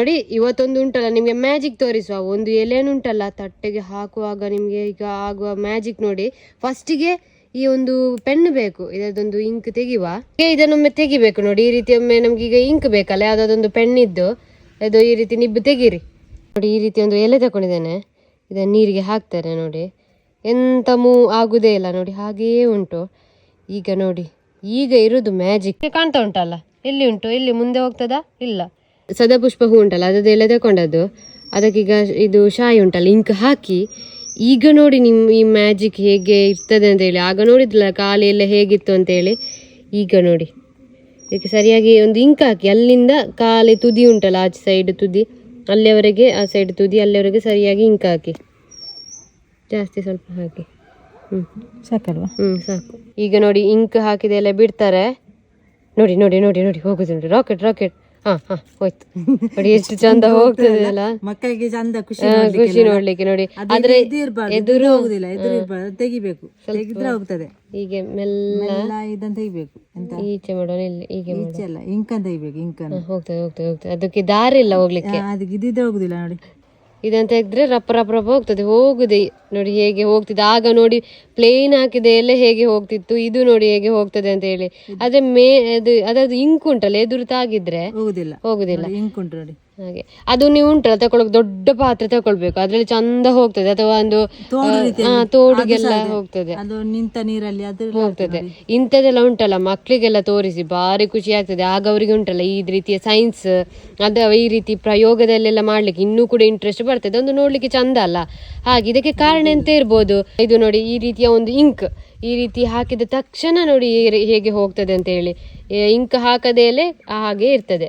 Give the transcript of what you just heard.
ನೋಡಿ ಇವತ್ತೊಂದು ಉಂಟಲ್ಲ ನಿಮಗೆ ಮ್ಯಾಜಿಕ್ ತೋರಿಸುವ. ಒಂದು ಎಲೆನುಂಟಲ್ಲ ತಟ್ಟೆಗೆ ಹಾಕುವಾಗ ನಿಮಗೆ ಈಗ ಆಗುವ ಮ್ಯಾಜಿಕ್ ನೋಡಿ. ಫಸ್ಟಿಗೆ ಈ ಒಂದು ಪೆನ್ ಬೇಕು ಇದೊಂದು ಇಂಕ್ ಹೀಗೆ ಇದನ್ನೊಮ್ಮೆ ತೆಗಿಬೇಕು ನೋಡಿ, ಈ ರೀತಿ ಒಮ್ಮೆ ನಮ್ಗೆ ಈಗ ಇಂಕ್ ಬೇಕಲ್ಲ, ಯಾವ್ದಾದೊಂದು ಪೆನ್ ಇದ್ದು, ಅದು ಈ ರೀತಿ ನಿಬ್ಬು ತೆಗೀರಿ. ನೋಡಿ, ಈ ರೀತಿ ಒಂದು ಎಲೆ ತಗೊಂಡಿದ್ದೇನೆ ಇದನ್ನು ನೀರಿಗೆ ಹಾಕ್ತಾರೆ ನೋಡಿ. ಎಂತ ಮೂ ಆಗುದೇ ಇಲ್ಲ ನೋಡಿ ಹಾಗೆಯೇ ಉಂಟು. ಈಗ ನೋಡಿ, ಈಗ ಇರೋದು ಮ್ಯಾಜಿಕ್ ಕಾಣ್ತಾ ಉಂಟಲ್ಲ, ಎಲ್ಲಿ ಉಂಟು, ಎಲ್ಲಿ ಮುಂದೆ ಹೋಗ್ತದಾ? ಇಲ್ಲ. ಸದಾಪುಷ್ಪ ಹೂ ಉಂಟಲ್ಲ ಅದದ್ದು ಎಲೆ ತಗೊಂಡದ್ದು ಅದಕ್ಕೀಗ ಇದು ಶಾಯಿ ಉಂಟಲ್ಲ ಇಂಕ್ ಹಾಕಿ. ಈಗ ನೋಡಿ ನಿಮ್ಮ ಈ ಮ್ಯಾಜಿಕ್ ಹೇಗೆ ಇರ್ತದೆ ಅಂತ ಹೇಳಿ ಆಗ ನೋಡಿದ್ಲ ಖಾಲಿ ಎಲ್ಲ ಹೇಗಿತ್ತು ಅಂತ ಹೇಳಿ ಈಗ ನೋಡಿ. ಇದಕ್ಕೆ ಸರಿಯಾಗಿ ಒಂದು ಇಂಕ್ ಹಾಕಿ ಅಲ್ಲಿಂದ ಖಾಲಿ ತುದಿ ಉಂಟಲ್ಲ ಆಚೆ ಸೈಡ್ ತುದಿ. ಅಲ್ಲಿಯವರೆಗೆ ಆ ಸೈಡ್ ತುದಿ ಅಲ್ಲಿವರೆಗೆ ಸರಿಯಾಗಿ ಇಂಕ್ ಹಾಕಿ. ಜಾಸ್ತಿ ಸ್ವಲ್ಪ ಹಾಕಿ. ಹ್ಞೂ ಸಾಕಲ್ವಾ? ಹ್ಞೂ ಸಾಕು. ಈಗ ನೋಡಿ ಇಂಕ್ ಹಾಕಿದೆಲ್ಲ ಬಿಡ್ತಾರೆ. ನೋಡಿ ನೋಡಿ ನೋಡಿ ನೋಡಿ ಹೋಗುದು ನೋಡಿ. ರಾಕೆಟ್ ರಾಕೆಟ್ ಹಾ ಹಾ ಹೋಯ್ತು. ನೋಡಿ ಎಷ್ಟು ಚಂದ ಹೋಗ್ತದೆ ಅಲ್ಲ? ಮಕ್ಕಳಿಗೆ ಚಂದ ಖುಷಿ ಖುಷಿ ನೋಡ್ಲಿಕ್ಕೆ ನೋಡಿ. ಆದ್ರೆ ಎದುರು ಹೋಗುದಿಲ್ಲ ಎದುರು ಇರ್ಬಾರ್ದು ತೆಗಿಬೇಕು. ತೆಗಿದ್ರೆ ಹೋಗ್ತದೆ. ಹೀಗೆ ಮೆಲ್ಲ ಇದನ್ನ ತೆಗಿಬೇಕು ಎಂತ? ಈಚೆ ಮಾಡೋಣ ಇಲ್ಲಿ ಹೀಗೆ. ಈಚೆ ಅಲ್ಲ ಇಂಕನ್ ತೆಗಿಬೇಕು ಇಂಕನ್. ಹೋಗ್ತದೆ ಹೋಗ್ತದೆ ಹೋಗ್ತದೆ. ಅದಕ್ಕೆ ದಾರಿ ಇಲ್ಲ ಹೋಗ್ಲಿಕ್ಕೆ. ಅದಕ್ಕೆ ಇದಿದ್ರೆ ಹೋಗುದಿಲ್ಲ ನೋಡಿ. ಇದಂತ ತೆಗೆದ್ರೆ ರಪ್ಪ ರಪ್ಪ ರಪ್ಪ ಹೋಗ್ತದೆ ಹೋಗುದೆ. ನೋಡಿ ಹೇಗೆ ಹೋಗ್ತಿದೆ. ಆಗ ನೋಡಿ ಪ್ಲೇನ್ ಹಾಕಿದೆ ಎಲ್ಲ ಹೇಗೆ ಹೋಗ್ತಿತ್ತು ಇದು ನೋಡಿ ಹೇಗೆ ಹೋಗ್ತದೆ ಅಂತ ಹೇಳಿ. ಆದ್ರೆ ಮೇ ಅದು ಅದದು ಇಂಕ್ ಉಂಟಲ್ಲ ಎದುರು ತಾಗಿದ್ರೆ ಹೋಗುದಿಲ್ಲ. ಹೋಗುದಿಲ್ಲ. ಇಂಕ್ ಉಂಟು ನೋಡಿ. ಹಾಗೆ. ಅದು ನೀವು ಉಂಟಲ್ಲ ತಗೊಳಕ್ ದೊಡ್ಡ ಪಾತ್ರೆ ತಗೊಳ್ಬೇಕು ಅದ್ರಲ್ಲಿ ಚಂದ ಹೋಗ್ತದೆ. ಅಥವಾ ಒಂದು ಆ, ತೋಡಿಗೆಲ್ಲ ಹೋಗ್ತದೆ. ಅದು ನಿಂತ ನೀರಲ್ಲಿ ಅದು ಹೋಗ್ತದೆ. ಇಂಥದ್ದೆಲ್ಲ ಉಂಟಲ್ಲ ಮಕ್ಕಳಿಗೆಲ್ಲ ತೋರಿಸಿ. ಭಾರಿ ಖುಷಿ ಆಗ್ತದೆ. ಆಗ ಅವರಿಗೆ ಉಂಟಲ್ಲ ಈ ರೀತಿಯ ಸೈನ್ಸ್ ಅದ ಈ ರೀತಿ ಪ್ರಯೋಗದಲ್ಲೆಲ್ಲ ಮಾಡ್ಲಿಕ್ಕೆ ಇನ್ನೂ ಕೂಡ ಇಂಟ್ರೆಸ್ಟ್ ಬರ್ತದೆ. ಒಂದು ನೋಡ್ಲಿಕ್ಕೆ ಚಂದ ಅಲ್ಲ. ಹಾಗೆ ಇದಕ್ಕೆ ಕಾರಣ ಎಂತ ಇರ್ಬೋದು? ಇದು ನೋಡಿ ಈ ರೀತಿಯ ಒಂದು ಇಂಕ್ ಈ ರೀತಿ ಹಾಕಿದ ತಕ್ಷಣ ನೋಡಿ ಹೇಗೆ ಹೋಗ್ತದೆ ಅಂತ ಹೇಳಿ. ಇಂಕ್ ಹಾಕದೇಲೆ ಹಾಗೆ ಇರ್ತದೆ.